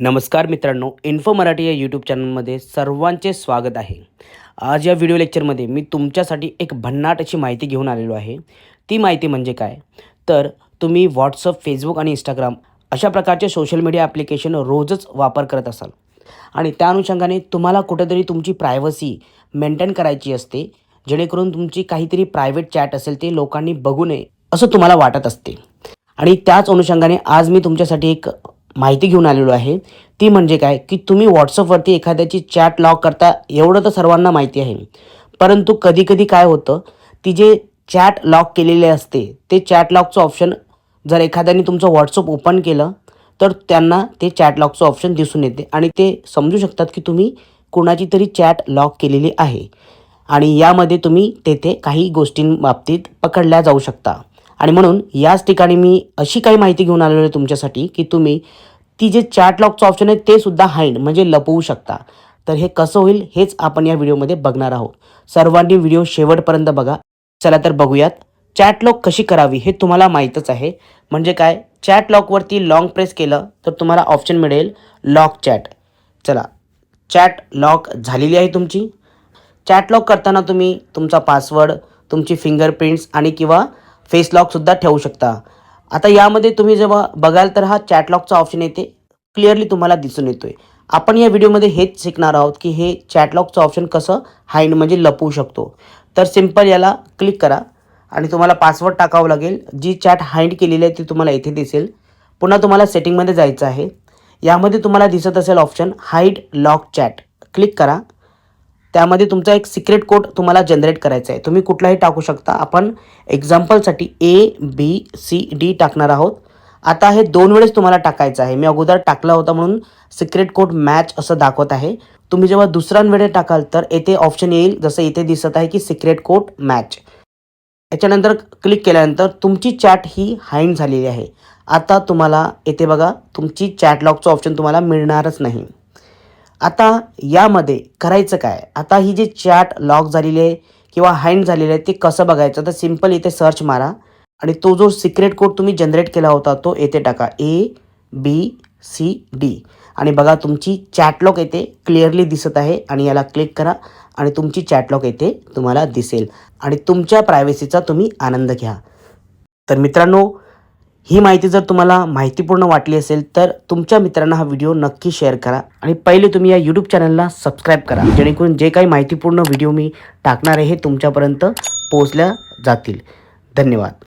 नमस्कार मित्रांनो इन्फो मराठी या यूट्यूब चॅनलमध्ये सर्वांचे स्वागत आहे. आज या व्हिडिओ लेक्चरमध्ये मी तुमच्यासाठी एक भन्नाट अशी माहिती घेऊन आलेलो आहे. ती माहिती म्हणजे काय? तर तुम्ही व्हॉट्सअप फेसबुक आणि इंस्टाग्राम अशा प्रकारचे सोशल मीडिया ॲप्लिकेशन रोजच वापर करत असाल. आणि त्या अनुषंगाने तुम्हाला कुठेतरी तुमची प्रायव्हसी मेंटेन करायची असते जेणेकरून तुमची काहीतरी प्रायव्हेट चॅट असेल ते लोकांनी बघू नये असं तुम्हाला वाटत असते. आणि त्याच अनुषंगाने आज मी तुमच्यासाठी एक माहिती घेऊन आलेलो आहे. ती म्हणजे काय? की तुम्ही व्हॉट्सअपवरती एखाद्याची चॅट लॉक करता एवढं तर सर्वांना माहिती आहे. परंतु कधीकधी काय होतं? ती जे चॅट लॉक केलेले असते ते चॅट लॉकचं ऑप्शन जर एखाद्याने तुमचं व्हॉट्सअप ओपन केलं तर त्यांना ते चॅट लॉकचं ऑप्शन दिसून येते. आणि ते समजू शकतात की तुम्ही कुणाची तरी चॅट लॉक केलेली आहे. आणि यामध्ये तुम्ही तेथे काही गोष्टींबाबतीत पकडल्या जाऊ शकता. आणि म्हणून याच ठिकाणी मी अशी काही माहिती घेऊन आलेलो आहे तुमच्यासाठी की तुम्ही ती जे चॅट लॉकचं ऑप्शन आहे ते सुद्धा हाईंड म्हणजे लपवू शकता. तर हे कसं होईल हेच आपण या व्हिडिओमध्ये बघणार आहोत. सर्वांनी व्हिडिओ शेवटपर्यंत बघा. चला तर बघूयात. चॅट लॉक कशी करावी हे तुम्हाला माहीतच आहे. म्हणजे काय? चॅट लॉकवरती लॉंग प्रेस केलं तर तुम्हाला ऑप्शन मिळेल लॉक चॅट चला. चॅट लॉक झालेली आहे तुमची. चॅट लॉक करताना तुम्ही तुमचा पासवर्ड तुमची फिंगरप्रिंट्स आणि किंवा फेस लॉकसुद्धा ठेवू शकता. आता यामध्ये तुम्ही जेव्हा बघाल तर हा चॅट लॉकचा ऑप्शन येते. क्लिअरली तुम्हाला दिसून येतो आहे आपण या व्हिडिओमध्ये हेच शिकणार आहोत की हे चॅट लॉकचं ऑप्शन कसं हाईंड म्हणजे लपवू शकतो. तर सिंपल याला क्लिक करा आणि तुम्हाला पासवर्ड टाकावं लागेल. जी चॅट हाईंड केलेली आहे ती तुम्हाला इथे दिसेल. पुन्हा तुम्हाला सेटिंगमध्ये जायचं आहे. यामध्ये तुम्हाला दिसत असेल option hide lock chat click करा. त्यामध्ये तुमचा एक सिक्रेट कोड तुम्हाला जनरेट करायचा आहे. तुम्ही कुठलाही टाकू शकता. आपण एक्झाम्पलसाठी ए बी सी डी टाकणार आहोत. आता हे दोन वेळेस तुम्हाला टाकायचं आहे. मी अगोदर टाकला होता म्हणून सिक्रेट कोड मॅच असं दाखवत आहे. तुम्ही जेव्हा दुसऱ्यांवेळे टाकाल तर येथे ऑप्शन येईल. जसं इथे दिसत आहे की सिक्रेट कोड मॅच याच्यानंतर क्लिक केल्यानंतर तुमची चॅट ही हाईंड झालेली आहे. आता तुम्हाला येथे बघा तुमची चॅट लॉकचं ऑप्शन तुम्हाला मिळणारच नाही. आता यामध्ये करायचं काय? आता ही जी चॅट लॉक झालेली आहे किंवा हँड झालेली आहे ते कसं बघायचं? तर सिंपल इथे सर्च मारा. आणि तो जो सिक्रेट कोड तुम्ही जनरेट केला होता तो येथे टाका. ए बी सी डी आणि बघा तुमची चॅटलॉक येथे क्लिअरली दिसत आहे आणि याला क्लिक करा आणि तुमची चॅटलॉक येथे तुम्हाला दिसेल. आणि तुमच्या प्रायव्हसीचा तुम्ही आनंद घ्या. तर मित्रांनो ही माहिती जर तुम्हाला माहितीपूर्ण वाटली असेल तर तुमच्या मित्रांना हा व्हिडिओ नक्की शेअर करा. आणि पहिले तुम्ही या यूट्यूब चॅनलला सबस्क्राईब करा जेणेकरून जे काही माहितीपूर्ण व्हिडिओ मी टाकणार आहे हे तुमच्यापर्यंत पोहोचल्या जातील. धन्यवाद.